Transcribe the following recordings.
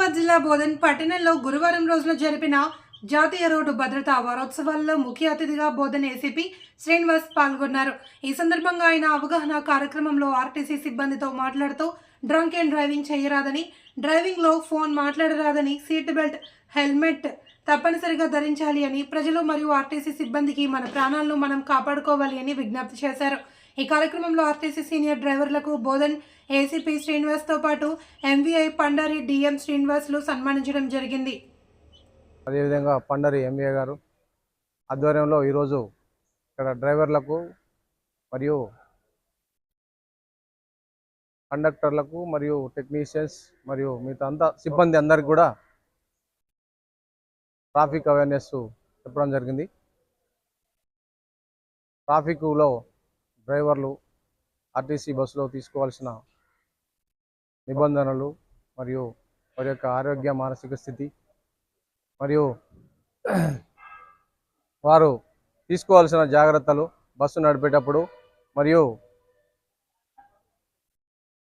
నిజామాబాద్ జిల్లా బోధన్ పట్టణంలో గురువారం రోజున జరిపిన జాతీయ రోడ్డు భద్రతా వారోత్సవాల్లో ముఖ్య అతిథిగా బోధన్ ఏసీపీ శ్రీనివాస్ పాల్గొన్నారు. ఈ సందర్భంగా ఆయన అవగాహన కార్యక్రమంలో ఆర్టీసీ సిబ్బందితో మాట్లాడుతూ డ్రంక్ అండ్ డ్రైవింగ్ చేయరాదని డ్రైవింగ్లో ఫోన్ మాట్లాడరాదని సీట్ బెల్ట్ హెల్మెట్ తప్పనిసరిగా ధరించాలి అని ప్రజలు మరియు ఆర్టీసీ సిబ్బందికి మన ప్రాణాలను మనం కాపాడుకోవాలి అని విజ్ఞప్తి చేశారు. ఈ కార్యక్రమంలో ఆర్టీసీ సీనియర్ డ్రైవర్లకు బోధన్ ఏసీపీ శ్రీనివాస్తో పాటు ఎంవీఐ పండరి డిఎం శ్రీనివాస్లు సన్మానించడం జరిగింది. అదేవిధంగా పండరి ఎంవీఐ గారు ఆధ్వర్యంలో ఈరోజు ఇక్కడ డ్రైవర్లకు మరియు కండక్టర్లకు మరియు టెక్నీషియన్స్ మరియు మిగతా అంతా సిబ్బంది అందరికి కూడా ట్రాఫిక్ అవేర్నెస్ చెప్పడం జరిగింది. ట్రాఫిక్లో డ్రైవర్లు ఆర్టీసీ బస్సులో తీసుకోవాల్సిన నిబంధనలు మరియు వారి యొక్క ఆరోగ్య మానసిక స్థితి మరియు వారు తీసుకోవాల్సిన జాగ్రత్తలు బస్సు నడిపేటప్పుడు మరియు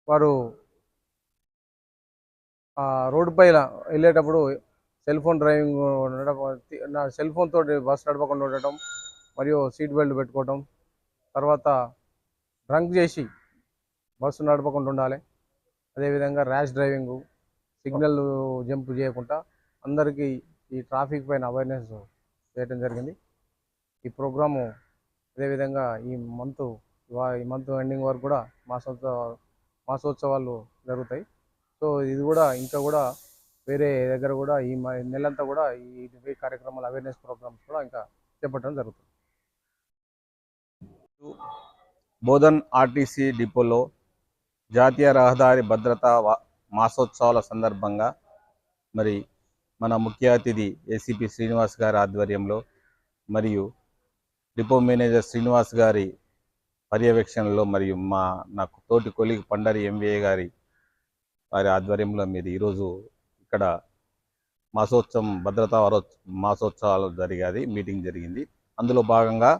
వారు రోడ్డుపై వెళ్ళేటప్పుడు సెల్ ఫోన్ డ్రైవింగ్ నడప సెల్ ఫోన్ తోటి బస్సు నడపకుండా ఉండటం మరియు సీట్ బెల్ట్ పెట్టుకోవటం తర్వాత డ్రంక్ చేసి బస్సు నడపకుండా ఉండాలి. అదేవిధంగా ర్యాష్ డ్రైవింగ్ సిగ్నల్ జంప్ చేయకుండా అందరికీ ఈ ట్రాఫిక్ పైన అవేర్నెస్ చేయడం జరిగింది. ఈ ప్రోగ్రాము అదేవిధంగా ఈ మంత్ ఈ మంత్ ఎండింగ్ వరకు కూడా మాసోత్సవ మాసోత్సవాలు జరుగుతాయి. సో ఇది కూడా ఇంకా కూడా వేరే దగ్గర కూడా ఈ మ- నెలంతా కూడా ఈ కార్యక్రమాలు అవేర్నెస్ ప్రోగ్రామ్స్ కూడా ఇంకా చేపట్టడం జరుగుతుంది. బోధన్ ఆర్టీసీ డిపోలో జాతీయ రహదారి భద్రతా మాసోత్సవాల సందర్భంగా మరి మన ముఖ్య అతిథి ఏసీపీ శ్రీనివాస్ గారి ఆధ్వర్యంలో మరియు డిపో మేనేజర్ శ్రీనివాస్ గారి పర్యవేక్షణలో మరియు మా నాకు తోటి కొలిగి పండరి ఎంవీఏ గారి వారి ఆధ్వర్యంలో మీరు ఈరోజు ఇక్కడ మాసోత్సవం భద్రతా వారో మాసోత్సవాలు జరిగేది మీటింగ్ జరిగింది. అందులో భాగంగా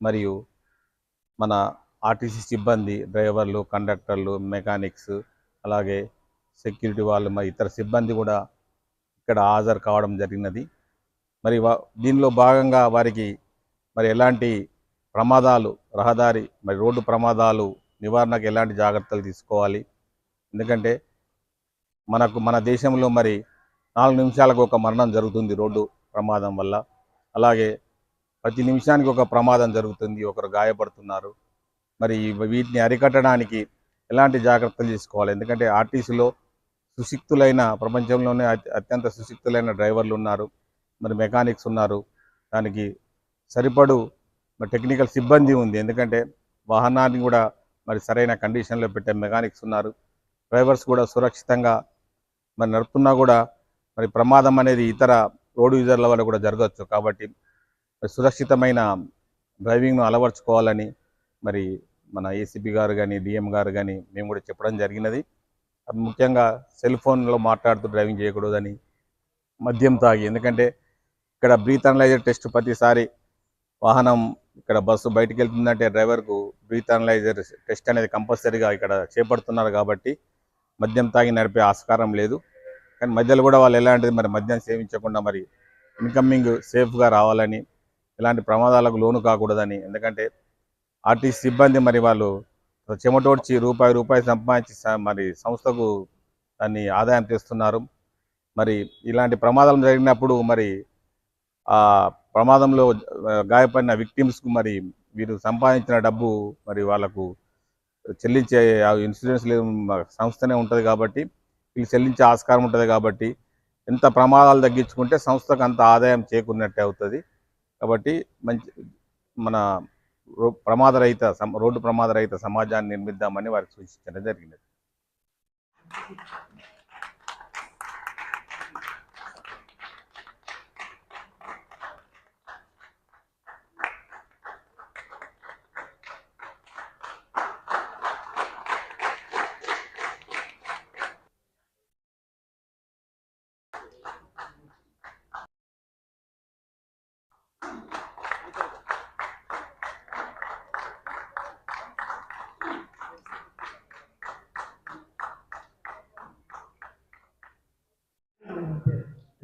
మరియు మన ఆర్టీసీ సిబ్బంది డ్రైవర్లు కండక్టర్లు మెకానిక్స్ అలాగే సెక్యూరిటీ వాళ్ళు మరి ఇతర సిబ్బంది కూడా ఇక్కడ హాజరు కావడం జరిగినది. మరి దీనిలో భాగంగా వారికి మరి ఎలాంటి ప్రమాదాలు రహదారి మరి రోడ్డు ప్రమాదాలు నివారణకు ఎలాంటి జాగ్రత్తలు తీసుకోవాలి? ఎందుకంటే మనకు మన దేశంలో మరి నాలుగు నిమిషాలకు ఒక మరణం జరుగుతుంది రోడ్డు ప్రమాదం వల్ల. అలాగే ప్రతి నిమిషానికి ఒక ప్రమాదం జరుగుతుంది ఒకరు గాయపడుతున్నారు. మరి వీటిని అరికట్టడానికి ఎలాంటి జాగ్రత్తలు తీసుకోవాలి? ఎందుకంటే ఆర్టీసీలో సుశిక్తులైన ప్రపంచంలోనే అత్య- అత్యంత సుశిక్తులైన డ్రైవర్లు ఉన్నారు. మరి మెకానిక్స్ ఉన్నారు. దానికి సరిపడు మరి టెక్నికల్ సిబ్బంది ఉంది. ఎందుకంటే వాహనాన్ని కూడా మరి సరైన కండిషన్లో పెట్టే మెకానిక్స్ ఉన్నారు. డ్రైవర్స్ కూడా సురక్షితంగా మరి నడుపుతున్నా కూడా మరి ప్రమాదం అనేది ఇతర రోడ్డు యూజర్ల వల్ల కూడా జరగవచ్చు. కాబట్టి మరి సురక్షితమైన డ్రైవింగ్ను అలవర్చుకోవాలని మరి మన ఏసీపీ గారు కానీ డిఎం గారు కానీ మేము కూడా చెప్పడం జరిగినది. అది ముఖ్యంగా సెల్ ఫోన్లో మాట్లాడుతూ డ్రైవింగ్ చేయకూడదని మద్యం తాగి ఎందుకంటే ఇక్కడ బ్రీత్ అనలైజర్ టెస్ట్ ప్రతిసారి వాహనం ఇక్కడ బస్సు బయటకు వెళ్తుందంటే డ్రైవర్కు బ్రీత్ అనలైజర్ టెస్ట్ అనేది కంపల్సరీగా ఇక్కడ చేపడుతున్నారు కాబట్టి మద్యం తాగి నడిపే ఆస్కారం లేదు. కానీ మధ్యలో కూడా వాళ్ళు ఎలాంటిది మరి మద్యం సేవించకుండా మరి ఇన్కమింగ్ సేఫ్గా రావాలని ఎలాంటి ప్రమాదాలకు లోను కాకూడదని ఎందుకంటే ఆర్టీసీ సిబ్బంది మరి వాళ్ళు చెమటోడ్చి రూపాయి రూపాయి సంపాదించి మరి సంస్థకు దాన్ని ఆదాయం తెస్తున్నారు. మరి ఇలాంటి ప్రమాదం జరిగినప్పుడు మరి ఆ ప్రమాదంలో గాయపడిన విక్టిమ్స్కు మరి వీరు సంపాదించిన డబ్బు మరి వాళ్ళకు చెల్లించే ఆ ఇన్సూరెన్స్ లేదు సంస్థనే ఉంటుంది కాబట్టి వీళ్ళు చెల్లించే ఆస్కారం ఉంటుంది కాబట్టి ఎంత ప్రమాదాలు తగ్గించుకుంటే సంస్థకు అంత ఆదాయం చేకూరినట్టే అవుతుంది. కాబట్టి మంచి మన ప్రమాదరహిత రోడ్డు ప్రమాదరహిత సమాజాన్ని నిర్మిద్దామని వారికి సూచించడం జరిగినది.